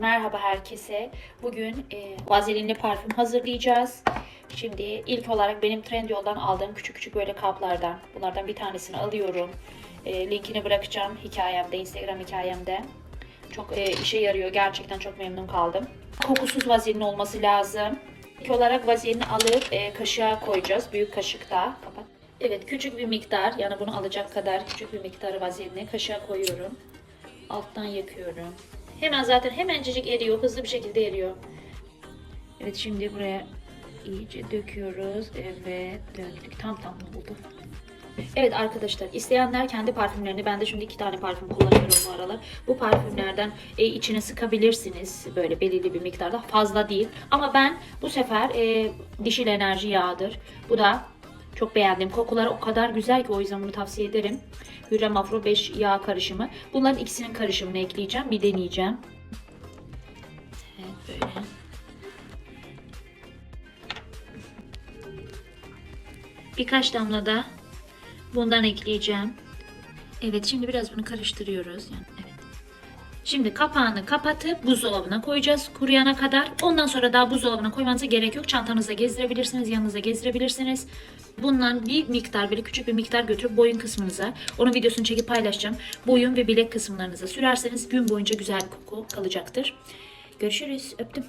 Merhaba herkese. Bugün e, vazelinli parfüm hazırlayacağız. Şimdi ilk olarak benim Trendyol'dan aldığım küçük küçük böyle kaplardan. Bunlardan bir tanesini alıyorum. E, linkini bırakacağım hikayemde, Instagram hikayemde. Çok e, işe yarıyor. Gerçekten çok memnun kaldım. Kokusuz vazelin olması lazım. İlk olarak vazelini alıp e, kaşığa koyacağız. Büyük kaşıkta. Kapat. Evet küçük bir miktar yani bunu alacak kadar küçük bir miktarı vazelini kaşığa koyuyorum. Alttan yakıyorum. Hemen zaten hemencecik eriyor. Hızlı bir şekilde eriyor. Evet şimdi buraya iyice döküyoruz. Evet döktük. Tam tam oldu. Evet arkadaşlar isteyenler kendi parfümlerini ben de şimdi iki tane parfüm kullanıyorum bu aralar. Bu parfümlerden e, içine sıkabilirsiniz böyle belirli bir miktarda fazla değil. Ama ben bu sefer e, dişil enerji yağıdır. Bu da çok beğendim. Kokuları o kadar güzel ki o yüzden bunu tavsiye ederim. Hürrem Afro 5 yağ karışımı. Bunların ikisinin karışımını ekleyeceğim. Bir deneyeceğim. Evet böyle. Birkaç damla da bundan ekleyeceğim. Evet şimdi biraz bunu karıştırıyoruz. Yani, evet. Şimdi kapağını kapatıp buzdolabına koyacağız kuruyana kadar. Ondan sonra daha buzdolabına koymanıza gerek yok. Çantanızda gezdirebilirsiniz, yanınızda gezdirebilirsiniz. Bundan bir miktar, böyle küçük bir miktar götürüp boyun kısmınıza, onun videosunu çekip paylaşacağım. Boyun ve bilek kısımlarınıza sürerseniz gün boyunca güzel bir koku kalacaktır. Görüşürüz. Öptüm.